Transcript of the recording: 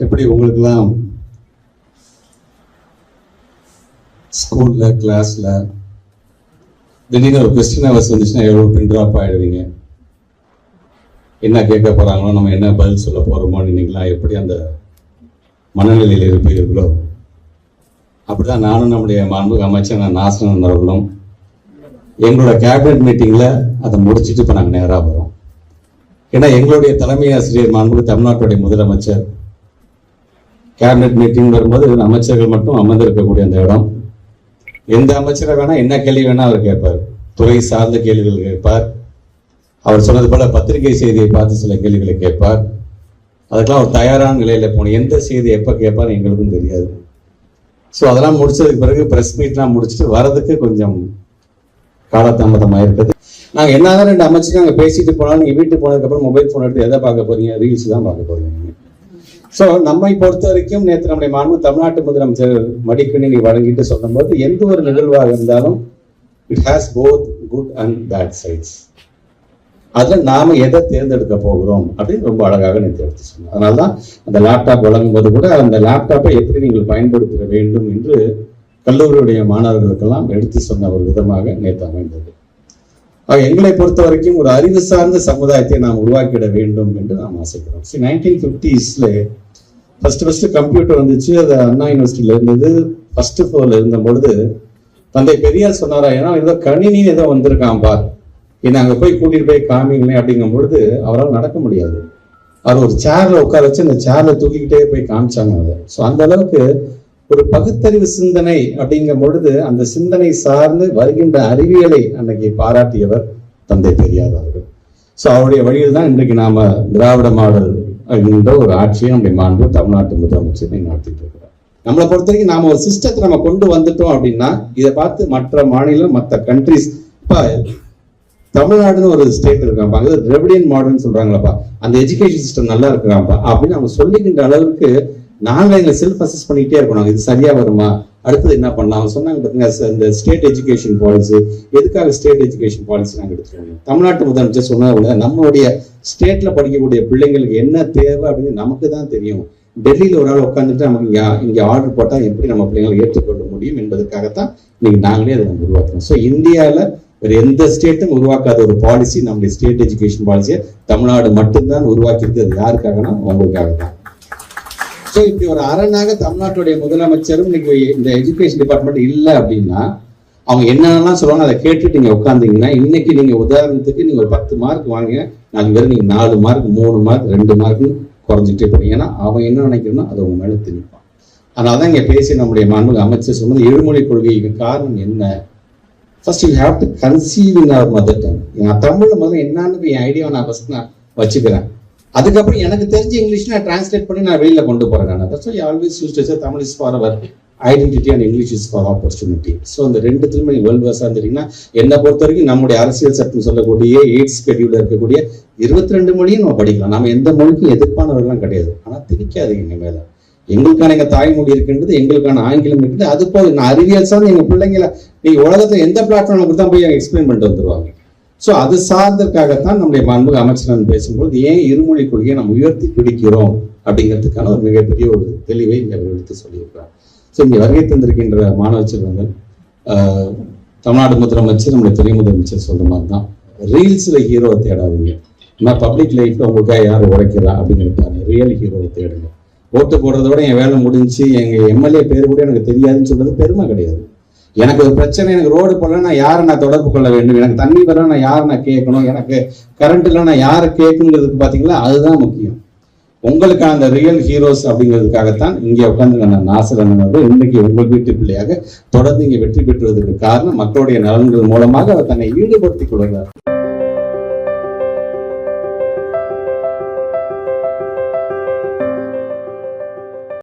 எப்படி உங்களுக்கெல்லாம் ஸ்கூலில் கிளாஸில் திடீர்னு ஒரு கொஸ்டின் அவர்ஸ் வந்துச்சுன்னா எவ்வளோ பின் ட்ராப் ஆயிடுவீங்க? என்ன கேட்க போகிறாங்களோ நம்ம என்ன பதில் சொல்ல போகிறோமோன்னு நினைக்கலாம் எப்படி அந்த மனநிலையில் இருப்பீர்களோ? அப்படிதான் நானும் நம்முடைய மாண்புக அமைச்சர் நாசனன் அவர்களும் எங்களோட கேபினட் மீட்டிங்கில் அதை முடிச்சுட்டு இப்போ நாங்கள் நேராக வரோம். ஏன்னா எங்களுடைய தலைமை ஆசிரியர் மாண்புக தமிழ்நாட்டுடைய முதலமைச்சர் கேபினட் மீட்டிங் வரும்போது அமைச்சர்கள் மட்டும் அமர்ந்திருக்கக்கூடிய அந்த இடம். எந்த அமைச்சரை வேணா என்ன கேள்வி வேணா அவர் கேட்பார். துறை சார்ந்த கேள்விகள் கேட்பார். அவர் சொன்னது போல பத்திரிகை செய்தியை பார்த்து சில கேள்விகளை கேட்பார். அதுக்கெல்லாம் அவர் தயாரான நிலையில போகணும். எந்த செய்தி எப்போ கேட்பார் எங்களுக்கும் தெரியாது. ஸோ அதெல்லாம் முடிச்சதுக்கு பிறகு ப்ரெஸ் மீட்லாம் முடிச்சுட்டு வரதுக்கு கொஞ்சம் காலதாமதமாக இருக்குது நாங்கள் என்னதான் ரெண்டு அமைச்சர் அங்கே பேசிட்டு போனாலும் நீங்கள் வீட்டுக்கு போனதுக்கப்புறம் மொபைல் ஃபோன் எடுத்து எதை பார்க்க போறீங்க? ரீல்ஸ் தான் பார்க்க போறீங்க. ஸோ நம்மை பொறுத்த வரைக்கும் நேற்று நம்முடைய மாண்பு தமிழ்நாட்டு முதலமைச்சர் மடிக்கணினி வழங்கிட்டு சொல்லும்போது எந்த ஒரு நிகழ்வாக இருந்தாலும் it has both good and bad sides அதில் நாம் எதை தேர்ந்தெடுக்க போகிறோம் அப்படின்னு ரொம்ப அழகாக நேற்று எடுத்து சொன்னோம் அதனால தான் அந்த லேப்டாப் வழங்கும் போது கூட அந்த லேப்டாப்பை எப்படி நீங்கள் பயன்படுத்த வேண்டும் என்று கல்லூரியுடைய மாணவர்களுக்கெல்லாம் எடுத்து சொன்ன ஒரு விதமாக நேற்று அமைந்தது. எங்களை பொறுத்த வரைக்கும் ஒரு அறிவு சார்ந்த சமுதாயத்தை நாம் உருவாக்கிட வேண்டும் என்று நாம் ஆசைப்படுறோம். சி நைன்டீன் ஃபிஃப்டிஸ்ல ஃபர்ஸ்ட் ஃபர்ஸ்ட் கம்ப்யூட்டர் வந்துச்சு. அது அண்ணா யூனிவர்சிட்டியில இருந்தது. ஃபர்ஸ்ட் ஃபோர்ல இருந்த பொழுது தந்தை பெரியார் சொன்னாரா ஏன்னா ஏதோ கணினி ஏதோ வந்திருக்கான் பார். என்னை அங்கே போய் கூட்டிட்டு போய் காமிங்களேன் அப்படிங்கும் பொழுது அவரால் நடக்க முடியாது. அவர் ஒரு சேர்ல உட்கார வச்சு அந்த சேர்ல தூக்கிக்கிட்டே போய் காமிச்சாங்க அதை ஸோ அந்த அளவுக்கு ஒரு பகுத்தறிவு சிந்தனை அப்படிங்கும் பொழுது அந்த சிந்தனை சார்ந்து வருகின்ற அறிவியலை அன்னைக்கு பாராட்டியவர் தந்தை பெரியார் அவர்கள். ஸோ அவருடைய வழியில் தான் இன்றைக்கு நாம திராவிட மாடல் என்கின்ற ஒரு ஆட்சியை நம்முடைய மாண்பு தமிழ்நாட்டு முதலமைச்சரை நடத்திட்டு இருக்கிறார். நம்மளை பொறுத்த வரைக்கும் நாம ஒரு சிஸ்டத்தை நம்ம கொண்டு வந்துட்டோம் அப்படின்னா இதை பார்த்து மற்ற மாநிலம் மற்ற கண்ட்ரிஸ் இப்போ தமிழ்நாடுன்னு ஒரு ஸ்டேட் இருக்காப்பா அது ரெவடியன் மாடல்னு சொல்றாங்களப்பா. அந்த எஜுகேஷன் சிஸ்டம் நல்லா இருக்காப்பா அப்படின்னு அவங்க சொல்லிக்கின்ற அளவுக்கு நாங்களே எங்களை செல்ஃப் அசஸ் பண்ணிக்கிட்டே இருக்கணும் இது சரியா வருமா? அடுத்தது என்ன பண்ணலாம்? சொன்னாங்க பார்த்தீங்கன்னா இந்த ஸ்டேட் எஜுகேஷன் பாலிசி எதுக்காக ஸ்டேட் எஜுகேஷன் பாலிசி நாங்க எடுத்துருவோம் தமிழ்நாட்டு முதலமைச்சர் சொன்னதை நம்மளுடைய ஸ்டேட்ல படிக்கக்கூடிய பிள்ளைங்களுக்கு என்ன தேவை அப்படின்னு நமக்கு தான் தெரியும். டெல்லியில ஒரு ஆள் உட்காந்துட்டு நமக்கு இங்க இங்கே ஆர்டர் போட்டா எப்படி நம்ம பிள்ளைங்களை ஏற்றுக்கொள்ள முடியும் என்பதற்காகத்தான் இன்னைக்கு நாங்களே அதை நம்ம உருவாக்குறோம். ஸோ இந்தியாவில் வேற எந்த ஸ்டேட்டும் உருவாக்காத ஒரு பாலிசி நம்முடைய ஸ்டேட் எஜுகேஷன் பாலிசியை தமிழ்நாடு மட்டும்தான் உருவாக்கியிருக்கு. அது யாருக்காகனா? உங்களுக்காக தான் ஸோ இப்படி ஒரு அரணாக தமிழ்நாட்டுடைய முதலமைச்சரும் இன்னைக்கு இந்த எஜுகேஷன் டிபார்ட்மெண்ட் இல்லை அப்படின்னா அவங்க என்னென்னலாம் சொல்லுவாங்க அதை கேட்டுட்டு நீங்க உட்காந்தீங்கன்னா இன்னைக்கு நீங்க உதாரணத்துக்கு நீங்க ஒரு பத்து மார்க் வாங்க நாலு பேர் நீங்க நாலு மார்க் மூணு மார்க் ரெண்டு மார்க்னு குறைஞ்சிட்டே போறீங்க ஏன்னா அவன் என்ன நினைக்கிறனோ அதை உங்க மேல திணிப்பான். அதனால தான் இங்க பேசி நம்முடைய மாண்புமிகு அமைச்சர் சொன்னது எழுமொழி கொள்கைக்கு காரணம் என்ன? First you have to conceive in our mother tongue நான் தமிழ்ல முதல்ல என்னன்னு என் ஐடியாவை நான் ஃபர்ஸ்ட் நான் வச்சுக்கிறேன். அதுக்கப்புறம் எனக்கு தெரிஞ்ச இங்கிலீஷ் நான் டிரான்ஸ்லேட் பண்ணி நான் வெளியில கொண்டு போறேன் நான். That's always use to Tamil is for our identity and English is for opportunity so அந்த ரெண்டுத்துலையுமே நீங்கள் வேர்ல்டு வேர்ஸாக இருந்தீங்கன்னா என்னை பொறுத்த வரைக்கும் நம்முடைய அரசியல் சட்டம் சொல்லக்கூடிய எய்ட்ஸ் ஸ்கெடியூல இருக்கக்கூடிய இருபத்தி ரெண்டு மொழியும் நம்ம படிக்கலாம். நம்ம எந்த மொழிக்கும் எதிர்ப்பானவர்கள்லாம் கிடையாது. ஆனால் திணிக்காதீங்க இனிமேல் எங்களுக்கான எங்க தாய்மொழி இருக்கின்றது எங்களுக்கான ஆங்கிலம் இருக்குது அது போது நான் அறிவியல் சார்ந்து எங்க பிள்ளைங்களை நீ உலகத்துல எந்த பிளாட்ஃபார்முக்கு தான் போய் எக்ஸ்பிளைன் பண்ணிட்டு வந்துருவாங்க? ஸோ அது சார்ந்ததுக்காகத்தான் நம்முடைய மாண்புக அமைச்சரன் பேசும்போது ஏன் இருமொழி கொள்கையை நம்ம உயர்த்தி பிடிக்கிறோம்? அப்படிங்கிறதுக்கான ஒரு மிகப்பெரிய ஒரு தெளிவை இங்கே அவர் எடுத்து சொல்லியிருக்கிறார். ஸோ இங்கே வருகை தந்திருக்கின்ற மாணவ செல்வங்கள் தமிழ்நாடு முதலமைச்சர் நம்முடைய துணை முதலமைச்சர் சொல்கிற மாதிரி தான். ரீல்ஸில் ஹீரோவை தேடாதீங்க. நான் பப்ளிக் லைஃப்பில் உங்களுக்காக யார் உழைக்கிறா அப்படின்னு பாருங்க. ரியல் ஹீரோவை தேடுங்க. ஓட்டு போடுறத விட என் வேலை முடிஞ்சு எங்கள் எம்எல்ஏ பேர் கூட எனக்கு தெரியாதுன்னு சொல்கிறது பெருமை கிடையாது. எனக்கு ஒரு பிரச்சனை எனக்கு ரோடு போடல நான் யாரை நான் தொடர்பு கொள்ள வேண்டும்? எனக்கு தண்ணி வரல நான் யாரை நான் கேட்கணும்? எனக்கு கரண்ட் இல்லை நான் யாரை கேட்கணுங்கிறதுக்கு பார்த்தீங்களா அதுதான் முக்கியம். உங்களுக்கான அந்த ரியல் ஹீரோஸ் அப்படிங்கிறதுக்காகத்தான் இங்கே உட்காந்து நான் நாசரன் அவர்கள் இன்னைக்கு உங்கள் வீட்டு பிள்ளையாக தொடர்ந்து இங்கே வெற்றி பெற்றுவதற்கு காரணம் மக்களுடைய நலன்கள் மூலமாக அவர் தன்னை ஈடுபடுத்திக் கொள்கிறார்.